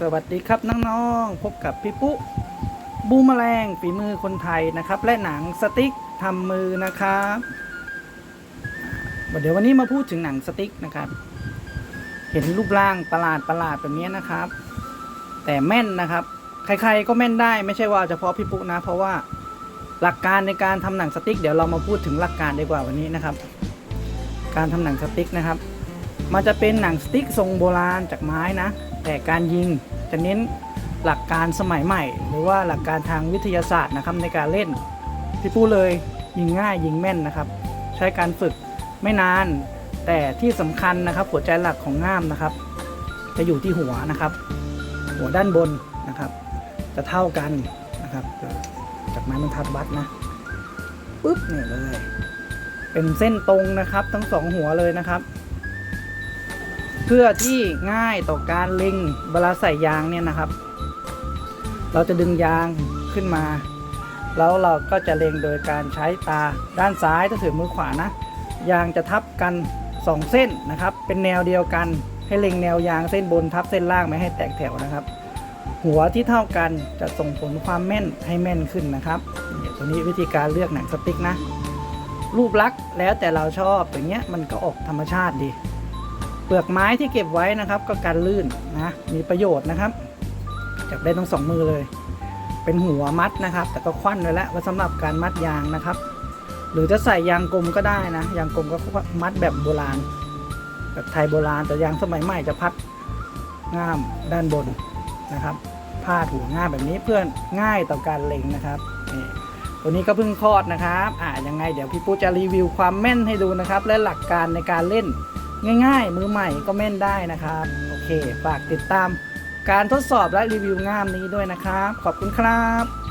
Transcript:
สวัสดีครับน้องๆพบกับพี่ปุ๊บูมแมลงฝีมือคนไทยนะครับ และหนังสติ๊กทำมือนะครับเดี๋ยววันนี้มาพูดถึงหนังสติ๊กนะครับ เห็นรูปร่างประหลาดประหลาดแบบนี้นะครับ แต่แม่นนะครับ ใครๆก็แม่นได้ไม่ใช่ว่าเฉพาะพี่ปุ๊นะ เพราะว่าหลักการในการทำหนังสติ๊กเดี๋ยวเรามาพูดถึงหลักการดีกว่าวันนี้นะครับ การทำหนังสติ๊กนะครับ มันจะเป็นหนังสติ๊กทรงโบราณจากไม้นะ แต่การยิงจะเน้นหลักการสมัยใหม่ หรือว่าหลักการทางวิทยาศาสตร์นะครับในการเล่นพี่ปู้เลยยิงง่ายยิงแม่นนะครับ ใช้การฝึกไม่นาน แต่ที่สำคัญนะครับ หัวใจหลักของง่ามนะครับ จะอยู่ที่หัวนะครับ หัวด้านบนนะครับ จะเท่ากันนะครับ จากไม้บรรทัดวัดนะปุ๊บเนี่ยเลย เป็นเส้นตรงนะครับ ทั้งสองหัวเลยนะครับ เพื่อที่ง่ายต่อการเล็งเวลาใส่ยางเนี่ยนะครับ เราจะดึงยางขึ้นมา แล้วเราก็จะเล็งโดยการใช้ตาด้านซ้ายถ้าถือมือขวานะยางจะทับกัน 2 เส้นนะครับ เป็นแนวเดียวกันให้เล็งแนวยางเส้นบนทับเส้นล่างไม่ให้แตกแถวนะครับ หัวที่เท่ากันจะส่งผลความแม่นให้แม่นขึ้นนะครับเนี่ยตัวนี้วิธีการเลือกหนังสติ๊กนะรูปลักษณ์แล้วแต่เราชอบอย่างเงี้ยมันก็ออกธรรมชาติดี เปลือกไม้ที่เก็บไว้นะครับ ก็กันลื่นนะมีประโยชน์นะครับจับได้ทั้งสองมือเลย เป็นหัวมัดนะครับ แต่ก็ควันไว้แล้วไว้สำหรับการมัดยางนะครับ หรือจะใส่ยางกลมก็ได้นะยางกลมก็มัดแบบโบราณแบบไทยโบราณแต่ยางสมัยใหม่จะพัดง่ามด้านบนนะครับพาดหัวง่ามแบบนี้เพื่อง่ายต่อการเล็งนะครับนี่ตัวนี้ก็เพิ่งคลอดนะครับ อ่ายังไงเดี๋ยวพี่ปูจะรีวิวความแม่นให้ดูนะครับ และหลักการในการเล่น ง่าย ๆ มือใหม่ก็แม่นได้นะครับ โอเค ฝากติดตามการทดสอบและรีวิวงามนี้ด้วยนะครับ ขอบคุณครับ